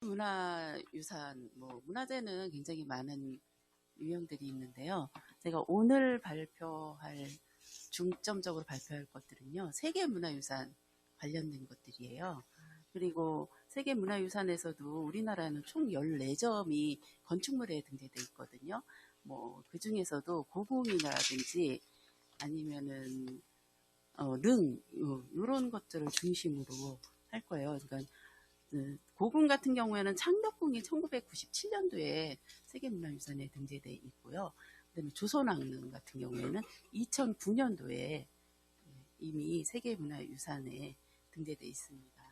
문화유산, 뭐 문화재는 굉장히 많은 유형들이 있는데요. 제가 오늘 발표할 중점적으로 발표할 것들은요. 세계 문화유산 관련된 것들이에요. 그리고 세계 문화유산에서도 우리나라는 총 14점이 건축물에 등재되어 있거든요. 뭐, 그 중에서도 고궁이라든지 아니면은, 어, 능, 이런 것들을 중심으로 할 거예요. 그러니까, 그 고궁 같은 경우에는 창덕궁이 1997년도에 세계문화유산에 등재되어 있고요. 그다음에 조선왕릉 같은 경우에는 2009년도에 이미 세계문화유산에 등재되어 있습니다.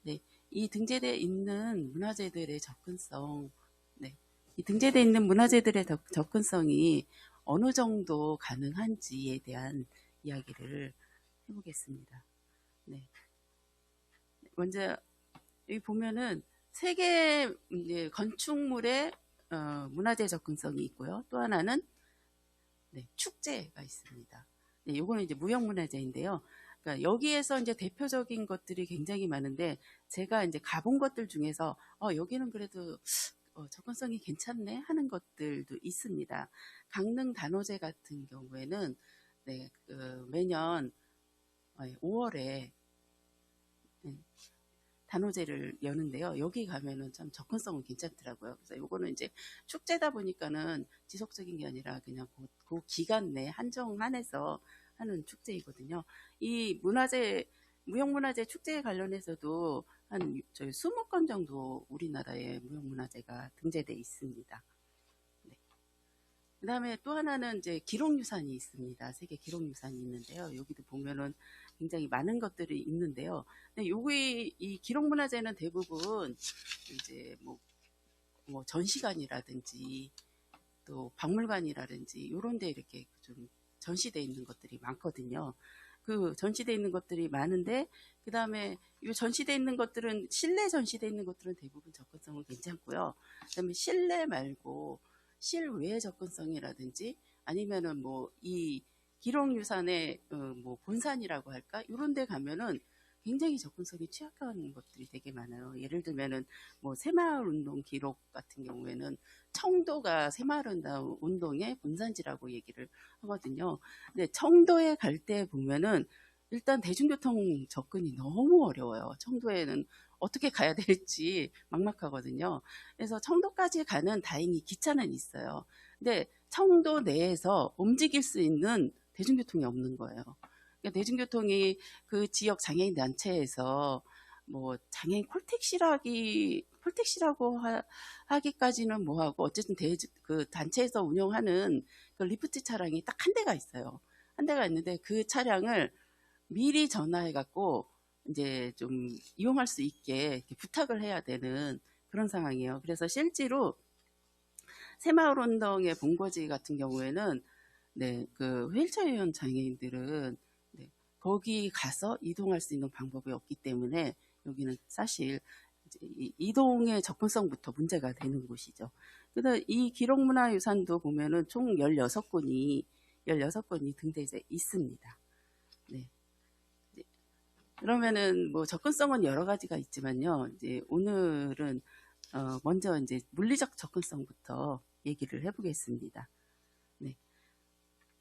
네, 이 등재되어 있는 문화재들의 접근성, 네, 이 등재되어 있는 문화재들의 접근성이 어느 정도 가능한지에 대한 이야기를 해보겠습니다. 네. 먼저 여기 보면은 세계 건축물의 어, 문화재 접근성이 있고요. 또 하나는 네, 축제가 있습니다. 네, 요거는 이제 무형문화재인데요. 그러니까 여기에서 이제 대표적인 것들이 굉장히 많은데 제가 이제 가본 것들 중에서 어, 여기는 그래도 어, 접근성이 괜찮네 하는 것들도 있습니다. 강릉 단오제 같은 경우에는 네, 그 매년 5월에 단오제를 여는데요. 여기 가면은 참 접근성은 괜찮더라고요. 그래서 요거는 이제 축제다 보니까는 지속적인 게 아니라 그냥 그, 그 기간 내 한정 한해서 하는 축제이거든요. 이 문화재, 무형문화재 축제에 관련해서도 한 저희 20건 정도 우리나라에 무형문화재가 등재되어 있습니다. 네. 그 다음에 또 하나는 이제 기록유산이 있습니다. 세계 기록유산이 있는데요. 여기도 보면은 굉장히 많은 것들이 있는데요. 근데 요기 이 기록문화재는 대부분 이제 뭐, 뭐 전시관이라든지 또 박물관이라든지 이런 데 이렇게 좀 전시되어 있는 것들이 많거든요. 그 전시되어 있는 것들이 많은데 그 다음에 이 전시되어 있는 것들은 실내 전시되어 있는 것들은 대부분 접근성은 괜찮고요. 그 다음에 실내 말고 실외 접근성이라든지 아니면은 뭐이 기록유산의 어, 뭐 본산이라고 할까 이런 데 가면은 굉장히 접근성이 취약한 것들이 되게 많아요. 예를 들면은 뭐 새마을 운동 기록 같은 경우에는 청도가 새마을 운동의 본산지라고 얘기를 하거든요. 근데 청도에 갈 때 보면은 일단 대중교통 접근이 너무 어려워요. 청도에는 어떻게 가야 될지 막막하거든요. 그래서 청도까지 가는 다행히 기차는 있어요. 근데 청도 내에서 움직일 수 있는 대중교통이 없는 거예요. 그러니까 대중교통이 그 지역 장애인 단체에서 뭐 장애인 콜택시라기 콜택시라고 하, 기까지는 뭐하고 어쨌든 대, 그 단체에서 운영하는 그 리프트 차량이 딱 한 대가 있어요. 한 대가 있는데 그 차량을 미리 전화해 갖고 이제 좀 이용할 수 있게 부탁을 해야 되는 그런 상황이에요. 그래서 실제로 새마을 운동의 본거지 같은 경우에는 네, 그 휠체어 형 장애인들은 네, 거기 가서 이동할 수 있는 방법이 없기 때문에 여기는 사실 이동의 접근성부터 문제가 되는 곳이죠. 그다음 이 기록문화유산도 보면은 총 16건이 16건이 등재돼 있습니다. 네. 그러면은 뭐 접근성은 여러 가지가 있지만요. 이제 오늘은 어 먼저 이제 물리적 접근성부터 얘기를 해보겠습니다.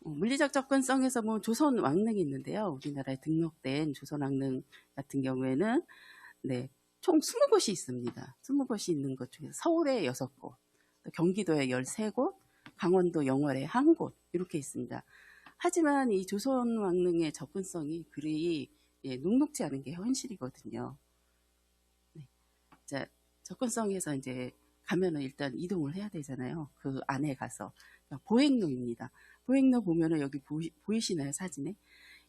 어, 물리적 접근성에서 뭐 조선 왕릉이 있는데요. 우리나라에 등록된 조선 왕릉 같은 경우에는 네, 총 20곳이 있습니다. 20곳이 있는 것 중에 서울에 6곳, 경기도에 13곳, 강원도 영월에 1곳 이렇게 있습니다. 하지만 이 조선 왕릉의 접근성이 그리 예, 녹록지 않은 게 현실이거든요. 네. 자, 접근성에서 이제 가면은 일단 이동을 해야 되잖아요. 그 안에 가서 보행로입니다. 보행로 보면은 여기 보이, 보이시나요 사진에?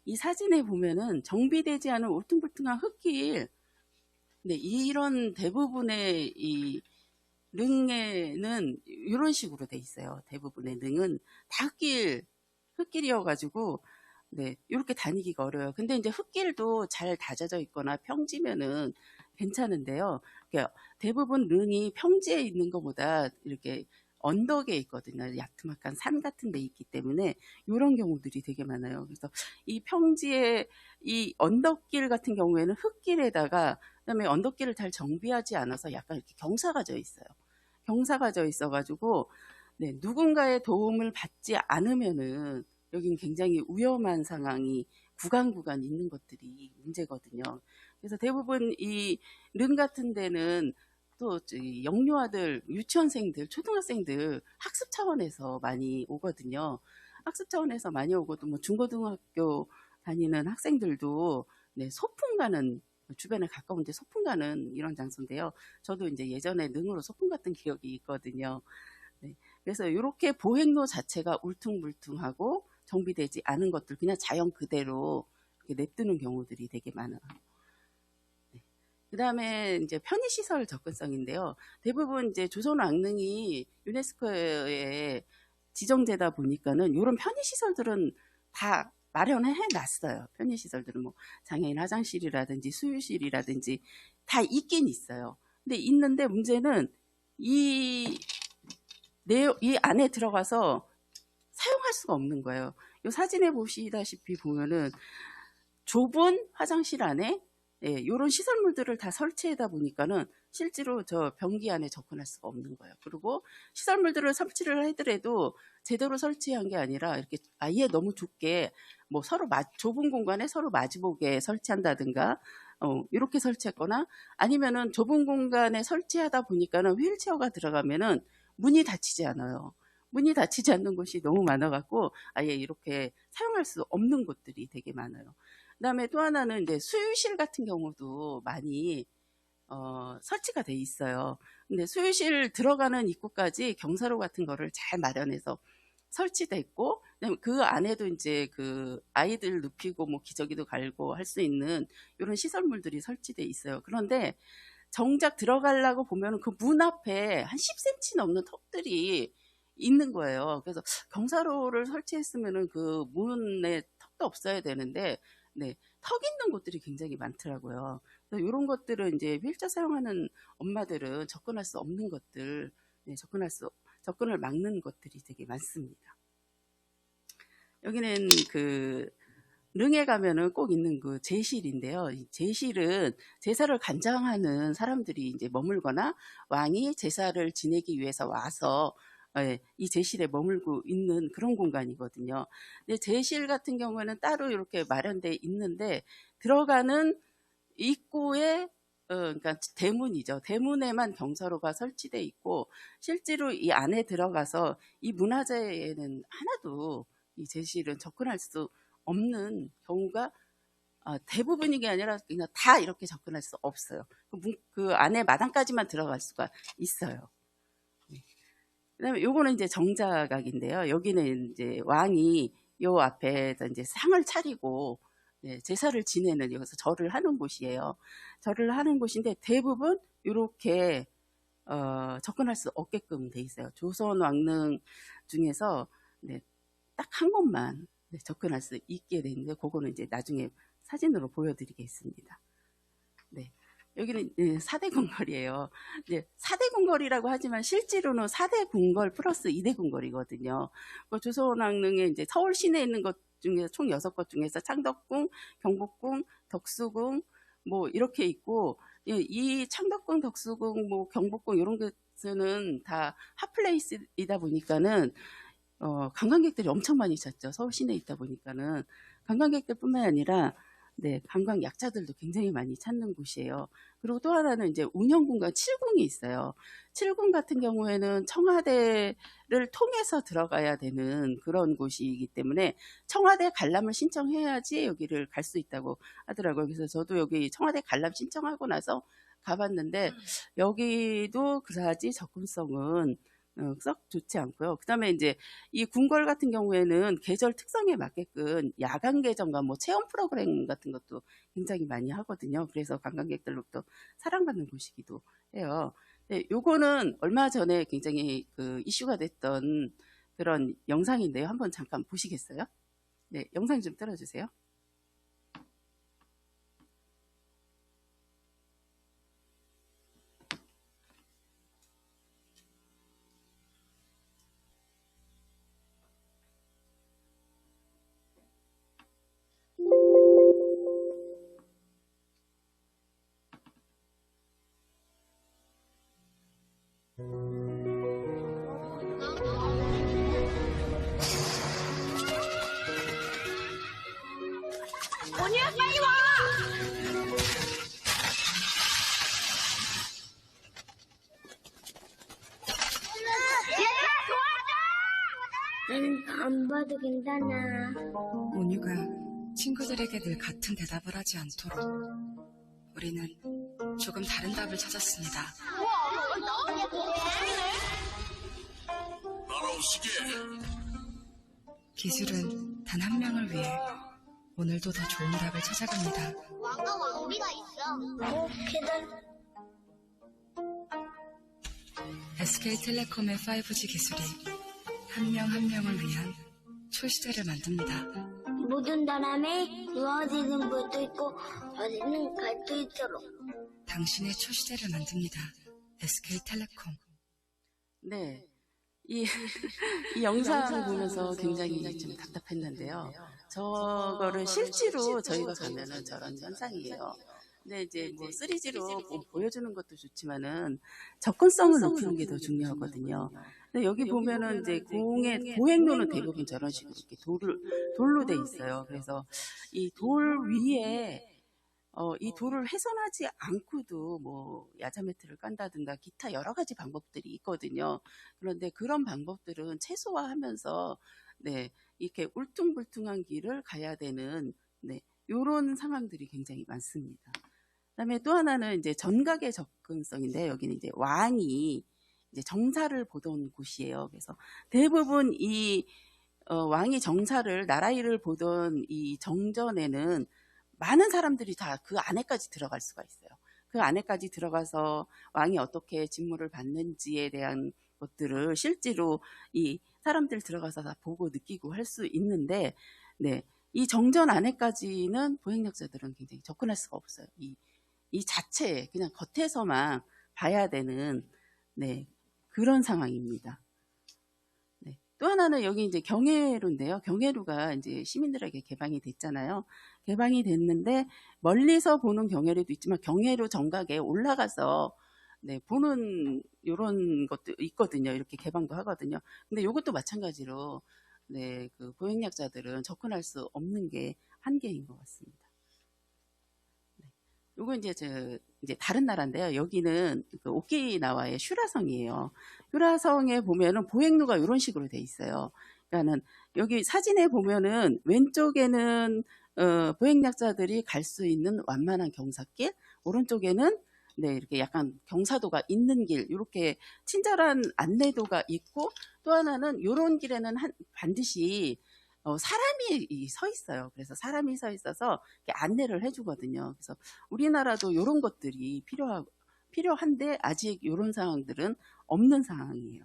이 사진에 보면은 정비되지 않은 울퉁불퉁한 흙길 네, 이런 대부분의 이 능에는 이런 식으로 돼 있어요. 대부분의 능은 다 흙길, 흙길이어가지고, 네, 이렇게 다니기가 어려워요. 근데 이제 흙길도 잘 다져져 있거나 평지면은 괜찮은데요. 그러니까 대부분 능이 평지에 있는 것보다 이렇게 언덕에 있거든요. 야트막한 산 같은 데 있기 때문에 이런 경우들이 되게 많아요. 그래서 이 평지에 이 언덕길 같은 경우에는 흙길에다가 그다음에 언덕길을 잘 정비하지 않아서 약간 이렇게 경사가 져 있어요. 경사가 져 있어가지고 네, 누군가의 도움을 받지 않으면은 여긴 굉장히 위험한 상황이 구간 구간 있는 것들이 문제거든요. 그래서 대부분 이릉 같은 데는 또 저기 영유 아들, 유치원생들, 초등학생들 학습 차원에서 많이 오거든요. 학습 차원에서 많이 오고 또뭐 중고등학교 다니는 학생들도 네, 소풍 가는 주변에 가까운데 소풍 가는 이런 장소인데요. 저도 이제 예전에 능으로 소풍 갔던 기억이 있거든요. 네, 그래서 이렇게 보행로 자체가 울퉁불퉁하고 정비되지 않은 것들 그냥 자연 그대로 냅두는 경우들이 되게 많아요. 네. 그 다음에 이제 편의시설 접근성인데요. 대부분 이제 조선 왕릉이 유네스코에 지정되다 보니까는 이런 편의시설들은 다 마련해 놨어요. 편의시설들은 뭐 장애인 화장실이라든지 수유실이라든지 다 있긴 있어요. 근데 있는데 문제는 이, 내, 이 안에 들어가서 사용할 수가 없는 거예요. 이 사진에 보시다시피 보면은 좁은 화장실 안에 예, 이런 시설물들을 다 설치하다 보니까는 실제로 저 변기 안에 접근할 수가 없는 거예요. 그리고 시설물들을 설치를 하더라도 제대로 설치한 게 아니라 이렇게 아예 너무 좁게 뭐 서로 마, 좁은 공간에 서로 마주보게 설치한다든가 어, 이렇게 설치했거나 아니면은 좁은 공간에 설치하다 보니까는 휠체어가 들어가면은 문이 닫히지 않아요. 문이 닫히지 않는 곳이 너무 많아갖고 아예 이렇게 사용할 수 없는 곳들이 되게 많아요. 그다음에 또 하나는 이제 수유실 같은 경우도 많이 어, 설치가 돼 있어요. 근데 수유실 들어가는 입구까지 경사로 같은 거를 잘 마련해서 설치돼 있고 그 안에도 이제 그 아이들 눕히고 뭐 기저귀도 갈고 할 수 있는 이런 시설물들이 설치돼 있어요. 그런데 정작 들어가려고 보면 그 문 앞에 한 10cm 넘는 턱들이 있는 거예요. 그래서 경사로를 설치했으면은 그 문에 턱도 없어야 되는데 네, 턱 있는 곳들이 굉장히 많더라고요. 이런 것들은 이제 휠체어 사용하는 엄마들은 접근할 수 없는 것들, 네, 접근할 수, 접근을 막는 것들이 되게 많습니다. 여기는 그, 릉에 가면은 꼭 있는 그 제실인데요. 이 제실은 제사를 간장하는 사람들이 이제 머물거나 왕이 제사를 지내기 위해서 와서 예, 이 제실에 머물고 있는 그런 공간이거든요. 근데 제실 같은 경우에는 따로 이렇게 마련돼 있는데 들어가는 입구에 어, 그러니까 대문이죠. 대문에만 경사로가 설치돼 있고 실제로 이 안에 들어가서 이 문화재에는 하나도 이 제실은 접근할 수 없는 경우가 어, 대부분이 아니라 그냥 다 이렇게 접근할 수 없어요. 그, 문, 그 안에 마당까지만 들어갈 수가 있어요. 그다음에 요거는 이제 정자각인데요. 여기는 이제 왕이 요 앞에서 이제 상을 차리고 네, 제사를 지내는 여기서 절을 하는 곳이에요. 절을 하는 곳인데 대부분 이렇게 어, 접근할 수 없게끔 돼 있어요. 조선 왕릉 중에서 네, 딱 한 곳만 네, 접근할 수 있게 돼 있는데 그거는 이제 나중에 사진으로 보여드리겠습니다. 네. 여기는 4대 궁궐이에요. 이제 4대 궁궐이라고 하지만 실제로는 4대 궁궐 플러스 2대 궁궐이거든요. 그 조선왕릉에 이제 서울 시내에 있는 것 중에서 총 6곳 중에서 창덕궁, 경복궁, 덕수궁 뭐 이렇게 있고 이 창덕궁, 덕수궁, 뭐 경복궁 이런 것은 다 핫플레이스이다 보니까는 어, 관광객들이 엄청 많이 찾죠. 서울 시내에 있다 보니까는 관광객들뿐만 아니라 네, 관광 약자들도 굉장히 많이 찾는 곳이에요. 그리고 또 하나는 이제 운영공간 7궁이 있어요. 7궁 같은 경우에는 청와대를 통해서 들어가야 되는 그런 곳이기 때문에 청와대 관람을 신청해야지 여기를 갈 수 있다고 하더라고요. 그래서 저도 여기 청와대 관람 신청하고 나서 가봤는데 여기도 그다지 접근성은 어, 썩 좋지 않고요. 그 다음에 이제 이 궁궐 같은 경우에는 계절 특성에 맞게끔 야간 개정과 뭐 체험 프로그램 같은 것도 굉장히 많이 하거든요. 그래서 관광객들로부터 사랑받는 곳이기도 해요. 네, 요거는 얼마 전에 굉장히 그 이슈가 됐던 그런 영상인데요. 한번 잠깐 보시겠어요? 네, 영상 좀 틀어주세요. 안 봐도 괜찮아. 온유가 친구들에게 늘 같은 대답을 하지 않도록 우리는 조금 다른 답을 찾았습니다. 날아오시게 기술은 단 한 명을 위해 오늘도 더 좋은 답을 찾아갑니다. 왕과 왕비가 있어. 어, 계단. SK텔레콤의 5G 기술이 한 명 한 명을 위한 초시대를 만듭니다. 모든 사람이 누워지는 것도 있고 어디는 갈수 있도록. 당신의 초시대를 만듭니다. SK텔레콤. 네. 이, 이 영상 보면서 굉장히 좀 답답했는데요. 저거를 실제로 저희가 가면은 저런 현상이에요. 근데 이제 뭐 3G로 보여주는 것도 좋지만은 접근성을 높이는 게 더 중요하거든요. 근데 여기 보면은 이제 공의 보행로는 대부분 저런 식으로 이렇게 돌을 돌로 돼 있어요. 그래서 이 돌 위에 어, 이 돌을 훼손하지 않고도 뭐 야자 매트를 깐다든가 기타 여러 가지 방법들이 있거든요. 그런데 그런 방법들은 최소화하면서 네, 이렇게 울퉁불퉁한 길을 가야 되는 네, 요런 상황들이 굉장히 많습니다. 그다음에 또 하나는 이제 전각의 접근성인데 여기는 이제 왕이 이제 정사를 보던 곳이에요. 그래서 대부분 이 어, 왕이 정사를 나라 일을 보던 이 정전에는 많은 사람들이 다 그 안에까지 들어갈 수가 있어요. 그 안에까지 들어가서 왕이 어떻게 직무를 받는지에 대한 것들을 실제로 이 사람들 들어가서 다 보고 느끼고 할 수 있는데, 네. 이 정전 안에까지는 보행력자들은 굉장히 접근할 수가 없어요. 이, 이 자체에 그냥 겉에서만 봐야 되는, 네. 그런 상황입니다. 네. 또 하나는 여기 이제 경회로인데요. 경회로가 이제 시민들에게 개방이 됐잖아요. 개방이 됐는데 멀리서 보는 경회로도 있지만 경회로 정각에 올라가서 네, 보는 요런 것도 있거든요. 이렇게 개방도 하거든요. 근데 요것도 마찬가지로 네, 그 보행약자들은 접근할 수 없는 게 한계인 것 같습니다. 네. 요거 이제 저 이제 다른 나라인데요. 여기는 그 오키나와의 슈라성이에요. 슈라성에 보면은 보행로가 이런 식으로 돼 있어요. 그러니까는 여기 사진에 보면은 왼쪽에는 어, 보행약자들이 갈 수 있는 완만한 경사길, 오른쪽에는 네, 이렇게 약간 경사도가 있는 길, 이렇게 친절한 안내도가 있고, 또 하나는 이런 길에는 한, 반드시 어, 사람이 이- 서 있어요. 그래서 사람이 서 있어서 안내를 해주거든요. 그래서 우리나라도 이런 것들이 필요하, 필요한데 아직 이런 상황들은 없는 상황이에요.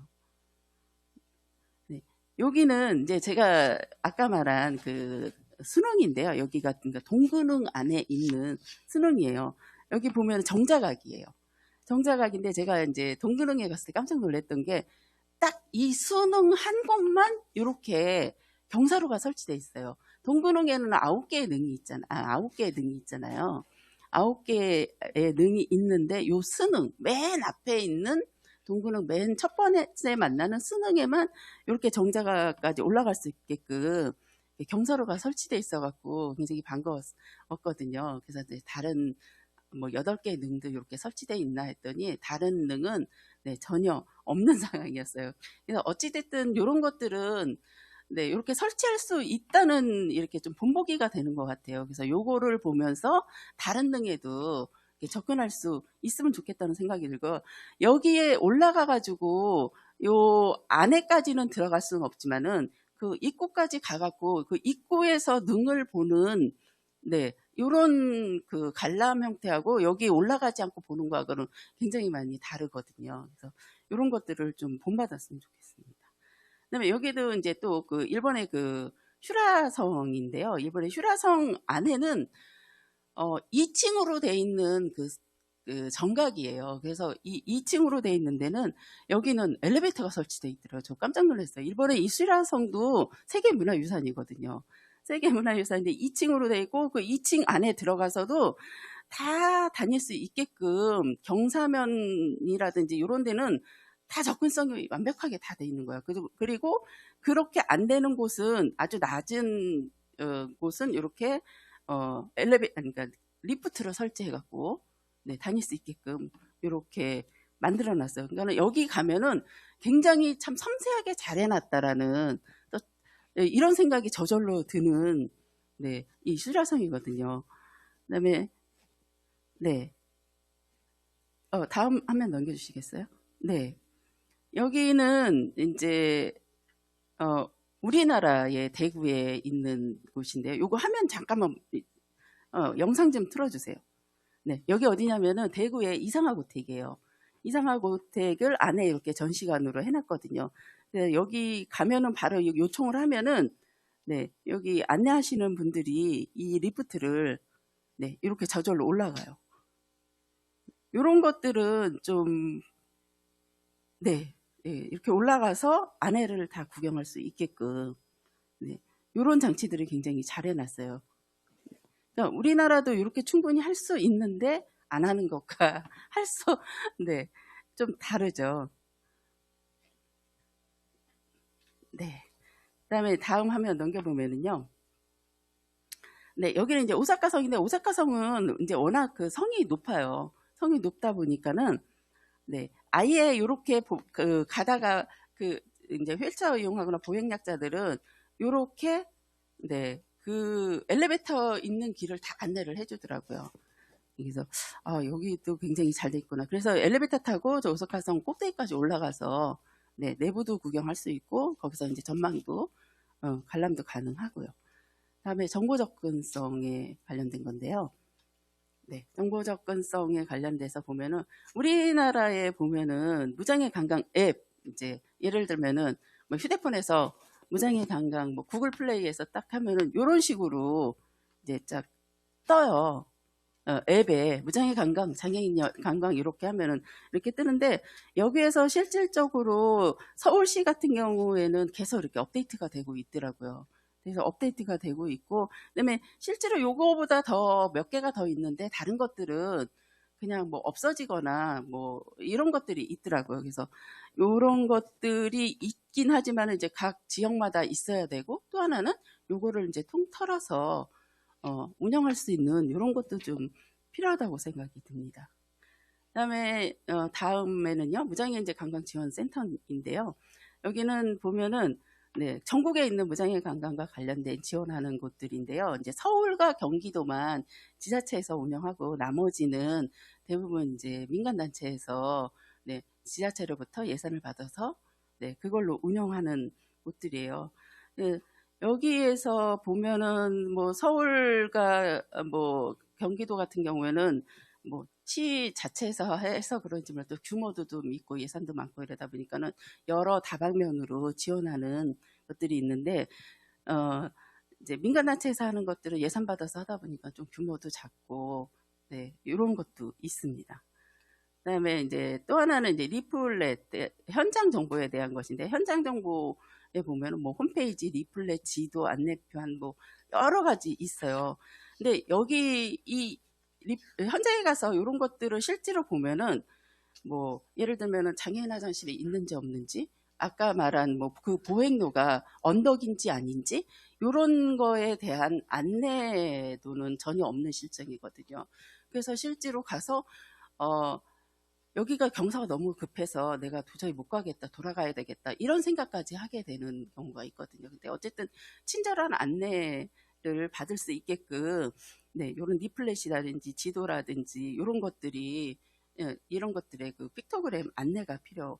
네, 여기는 이제 제가 아까 말한 그 수능인데요. 여기가 동근흥 안에 있는 수능이에요. 여기 보면 정자각이에요. 정자각인데 제가 이제 동근흥에 갔을 때 깜짝 놀랐던 게 딱 이 수능 한 곳만 이렇게 경사로가 설치돼 있어요. 동근흥에는 아홉 개의 능이 있잖아. 아, 아홉 개의 능이 있잖아요. 아홉 개의 능이 있는데 요 수능 맨 앞에 있는 동근흥 맨첫 번째 만나는 수능에만 이렇게 정자가까지 올라갈 수 있게끔 경사로가 설치돼 있어 갖고 굉장히 반가웠거든요. 그래서 이제 다른 뭐 여덟 개의 능도 이렇게 설치돼 있나 했더니 다른 능은 네, 전혀 없는 상황이었어요. 그래서 어찌됐든 이런 것들은 네, 이렇게 설치할 수 있다는 이렇게 좀 본보기가 되는 것 같아요. 그래서 요거를 보면서 다른 이렇게 접근할 수 있으면 좋겠다는 생각이 들고 여기에 올라가 가지고 요 안에까지는 들어갈 수는 없지만은 그 입구까지 가갖고 그 입구에서 능을 보는 네 요런 그 관람 형태하고 여기 올라가지 않고 보는 거하고는 굉장히 많이 다르거든요. 그래서 이런 것들을 좀 본받았으면 좋겠습니다. 그다음에 여기도 이제 또 그 일본의 그 슈라성인데요. 일본의 슈라성 안에는 어 2층으로 돼 있는 그, 그 정각이에요. 그래서 이 2층으로 돼 있는 데는 여기는 엘리베이터가 설치돼 있더라고요. 저 깜짝 놀랐어요. 일본의 이 슈라성도 세계 문화유산이거든요. 세계 문화유산인데 2층으로 돼 있고 그 2층 안에 들어가서도 다 다닐 수 있게끔 경사면이라든지 이런 데는 다 접근성이 완벽하게 다 돼 있는 거예요. 그리고- 그렇게 안 되는 곳은 아주 낮은 어, 곳은 이렇게 어, 엘리베 그러니까 리프트를 설치해 갖고 네, 다닐 수 있게끔 이렇게 만들어 놨어요. 그러니까 여기 가면은 굉장히 참 섬세하게 잘 해놨다라는 또 네, 이런 생각이 저절로 드는 네, 이 수라성이거든요. 그다음에 네. 어, 다음 화면 넘겨 주시겠어요? 네. 여기는 이제 어, 우리나라의 대구에 있는 곳인데요. 요거 화면 잠깐만 어, 영상 좀 틀어주세요. 네, 여기 어디냐면은 대구의 이상화고택이에요. 이상화고택을 안에 이렇게 전시관으로 해놨거든요. 네, 여기 가면은 바로 요- 요청을 하면은 네, 여기 안내하시는 분들이 이 리프트를 네, 이렇게 저절로 올라가요. 이런 것들은 좀 네, 예, 이렇게 올라가서 안에를 다 구경할 수 있게끔 네, 이런 장치들을 굉장히 잘 해놨어요. 그러니까 우리나라도 이렇게 충분히 할 수 있는데 안 하는 것과 할 수, 네, 좀 다르죠. 네. 그 다음에 다음 화면 넘겨보면은요. 네, 여기는 이제 오사카 성인데 오사카 성은 이제 워낙 그 성이 높아요. 성이 높다 보니까는 네, 아예 요렇게 보- 그 가다가 그 이제 휠체어 이용하거나 보행약자들은 요렇게 네, 그 엘리베이터 있는 길을 다 안내를 해주더라고요. 그래서 아 여기도 굉장히 잘 돼 있구나. 그래서 엘리베이터 타고 저 오사카성 꼭대기까지 올라가서 네, 내부도 구경할 수 있고 거기서 이제 전망도 어, 관람도 가능하고요. 다음에 정보 접근성에 관련된 건데요. 네, 정보 접근성에 관련돼서 보면은 우리나라에 보면은 무장애 관광 앱 이제 예를 들면은 뭐 휴대폰에서 무장애 관광 뭐 구글 플레이에서 딱 하면은 이런 식으로 이제 쫙 떠요. 어, 앱에 무장애 관광, 장애인 여- 관광 이렇게 하면은 이렇게 뜨는데 여기에서 실질적으로 서울시 같은 경우에는 계속 이렇게 업데이트가 되고 있더라고요. 그래서 업데이트가 되고 있고, 그다음에 실제로 요거보다 더 몇 개가 더 있는데 다른 것들은 그냥 뭐 없어지거나 뭐 이런 것들이 있더라고요. 그래서 요런 것들이 있긴 하지만 이제 각 지역마다 있어야 되고 또 하나는 요거를 이제 통틀어서 어, 운영할 수 있는 이런 것도 좀 필요하다고 생각이 듭니다. 그다음에 어, 다음에는요 무장애 이제 관광지원센터인데요. 여기는 보면은 네, 전국에 있는 무장애 관광과 관련된 지원하는 곳들인데요. 이제 서울과 경기도만 지자체에서 운영하고 나머지는 대부분 이제 민간 단체에서 네, 지자체로부터 예산을 받아서 네, 그걸로 운영하는 곳들이에요. 네, 여기에서 보면은 뭐 서울과 어, 뭐 경기도 같은 경우에는 뭐 시 자체에서 해서 그런지 몰라도 규모도 좀 있고 예산도 많고 이러다 보니까는 여러 다방면으로 지원하는 것들이 있는데 어 이제 민간 단체에서 하는 것들은 예산 받아서 하다 보니까 좀 규모도 작고 네 이런 것도 있습니다. 그다음에 이제 또 하나는 이제 리플렛 네, 현장 정보에 대한 것인데 현장 정보에 보면은 뭐 홈페이지 리플렛 지도 안내표한 뭐 여러 가지 있어요. 근데 여기 이 리- 현장에 가서 이런 것들을 실제로 보면은 뭐 예를 들면은 장애인 화장실이 있는지 없는지 아까 말한 뭐 그 보행로가 언덕인지 아닌지 이런 거에 대한 안내도는 전혀 없는 실정이거든요. 그래서 실제로 가서 어 여기가 경사가 너무 급해서 내가 도저히 못 가겠다, 돌아가야 되겠다, 이런 생각까지 하게 되는 경우가 있거든요. 근데 어쨌든 친절한 안내를 받을 수 있게끔, 네, 요런 리플렛이라든지 지도라든지, 이런 것들이, 예, 이런 것들의 그 픽토그램 안내가 필요,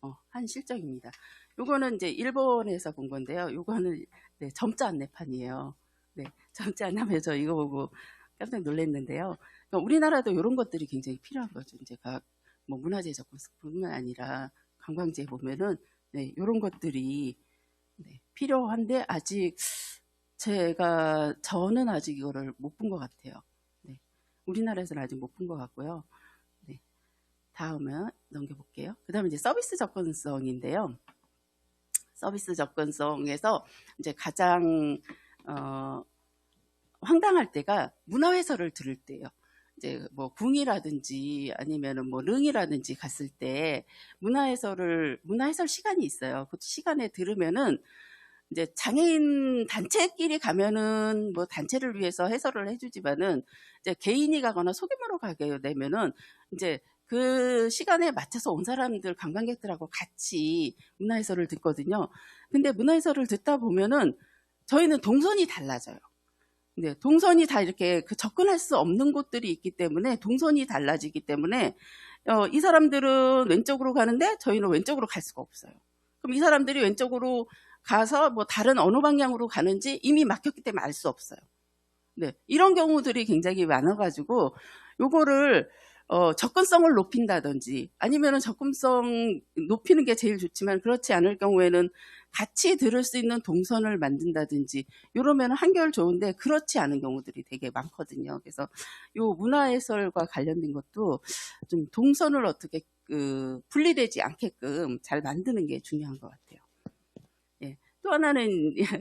어, 한 실정입니다. 요거는 이제 일본에서 본 건데요. 요거는, 네, 점자 안내판이에요. 네, 점자 안내하면서 이거 보고 깜짝 놀랐는데요. 그러니까 우리나라도 이런 것들이 굉장히 필요한 거죠. 이제 각, 뭐 문화재 접근뿐만 아니라 관광지에 보면은 네, 이런 것들이 네, 필요한데 아직 제가 저는 아직 이거를 못 본 것 같아요. 네, 우리나라에서는 아직 못 본 것 같고요. 네, 다음에 넘겨볼게요. 그 다음에 이제 서비스 접근성인데요. 서비스 접근성에서 이제 가장 어, 황당할 때가 문화 해설을 들을 때요. 이제 뭐 궁이라든지 아니면은 뭐 릉이라든지 갔을 때 문화 해설을 문화 해설 시간이 있어요. 그 시간에 들으면은 이제 장애인 단체끼리 가면은 뭐 단체를 위해서 해설을 해주지만은 이제 개인이 가거나 소규모로 가게 되면은 이제 그 시간에 맞춰서 온 사람들 관광객들하고 같이 문화해설을 듣거든요. 근데 문화해설을 듣다 보면은 저희는 동선이 달라져요. 네, 동선이 다 이렇게 그 접근할 수 없는 곳들이 있기 때문에 동선이 달라지기 때문에 어, 이 사람들은 왼쪽으로 가는데 저희는 왼쪽으로 갈 수가 없어요. 그럼 이 사람들이 왼쪽으로 가서 뭐 다른 어느 방향으로 가는지 이미 막혔기 때문에 알 수 없어요. 네, 이런 경우들이 굉장히 많아가지고 요거를 어, 접근성을 높인다든지 아니면은 접근성 높이는 게 제일 좋지만 그렇지 않을 경우에는 같이 들을 수 있는 동선을 만든다든지 이러면 한결 좋은데 그렇지 않은 경우들이 되게 많거든요. 그래서 요 문화 해설과 관련된 것도 좀 동선을 어떻게 그 분리되지 않게끔 잘 만드는 게 중요한 것 같아요. 예. 또 하나는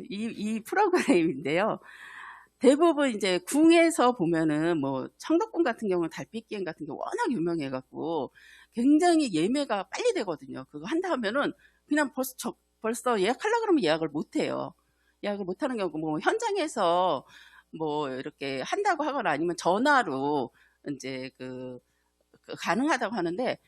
이, 이 프로그램인데요. 대부분 이제 궁에서 보면은 뭐 청덕궁 같은 경우는 달빛기행 같은 경우 워낙 유명해갖고 굉장히 예매가 빨리 되거든요. 그거 한다 하면은 그냥 벌써 저- 벌써 예약하려 그러면 예약을 못 해요. 예약을 못 하는 경우 뭐 현장에서 뭐 이렇게 한다고 하거나 아니면 전화로 이제 그, 그 가능하다고 하는데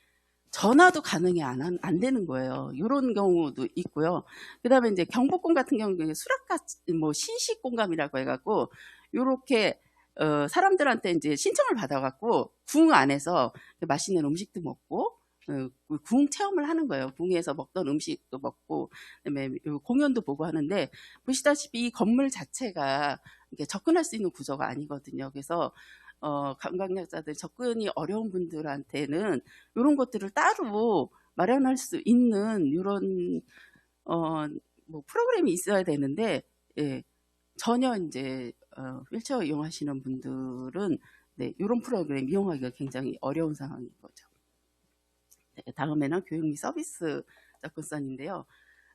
전화도 가능이 안, 한- 안 되는 거예요. 이런 경우도 있고요. 그 다음에 이제 경복궁 같은 경우는 수락같이 뭐 신식 공감이라고 해갖고 요렇게 어, 사람들한테 이제 신청을 받아갖고 궁 안에서 맛있는 음식도 먹고 어, 궁 체험을 하는 거예요. 궁에서 먹던 음식도 먹고 그다음에 요 공연도 보고 하는데 보시다시피 이 건물 자체가 접근할 수 있는 구조가 아니거든요. 그래서 어, 관광객자들 접근이 어려운 분들한테는 이런 것들을 따로 마련할 수 있는 이런 어, 뭐 프로그램이 있어야 되는데 예, 전혀 이제 어, 휠체어 이용하시는 분들은 네, 이런 프로그램 이용하기가 굉장히 어려운 상황인 거죠. 네, 다음에는 교육 및 서비스 접근성인데요.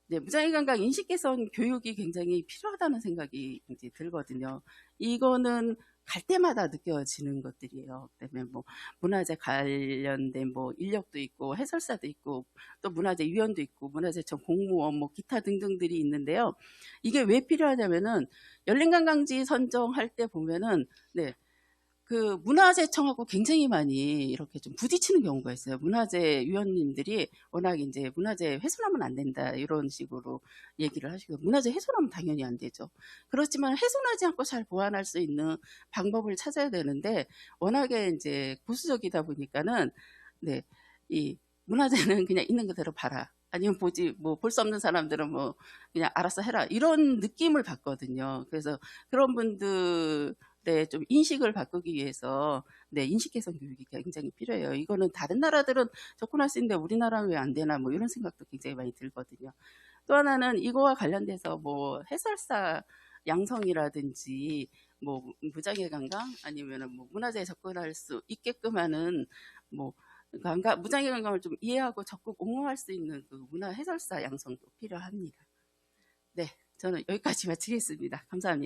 네, 무장애 관광 인식 개선 교육이 굉장히 필요하다는 생각이 이제 들거든요. 이거는 갈 때마다 느껴지는 것들이에요. 그다음에 뭐 문화재 관련된 뭐 인력도 있고 해설사도 있고 또 문화재 위원도 있고 문화재청 공무원 뭐 기타 등등들이 있는데요. 이게 왜 필요하냐면은 열린관광지 선정할 때 보면은 네. 그 문화재청하고 굉장히 많이 이렇게 좀 부딪히는 경우가 있어요. 문화재 위원님들이 워낙 이제 문화재 훼손하면 안 된다 이런 식으로 얘기를 하시고 문화재 훼손하면 당연히 안 되죠. 그렇지만 훼손하지 않고 잘 보완할 수 있는 방법을 찾아야 되는데 워낙에 이제 보수적이다 보니까는 네, 이 문화재는 그냥 있는 그대로 봐라. 아니면 보지 뭐 볼 수 없는 사람들은 뭐 그냥 알아서 해라 이런 느낌을 받거든요. 그래서 그런 분들 의좀 인식을 바꾸기 위해서 네 인식 개선 교육이 굉장히 필요해요. 이거는 다른 나라들은 접근할 수 있는데 우리나라는 왜 안 되나 뭐 이런 생각도 굉장히 많이 들거든요. 또 하나는 이거와 관련돼서 뭐 해설사 양성이라든지 뭐 무장애 관광 아니면은 뭐 문화재에 접근할 수 있게끔 하는 뭐 관광 무장애 관광을 좀 이해하고 적극 옹호할 수 있는 그 문화 해설사 양성도 필요합니다. 네, 저는 여기까지 마치겠습니다. 감사합니다.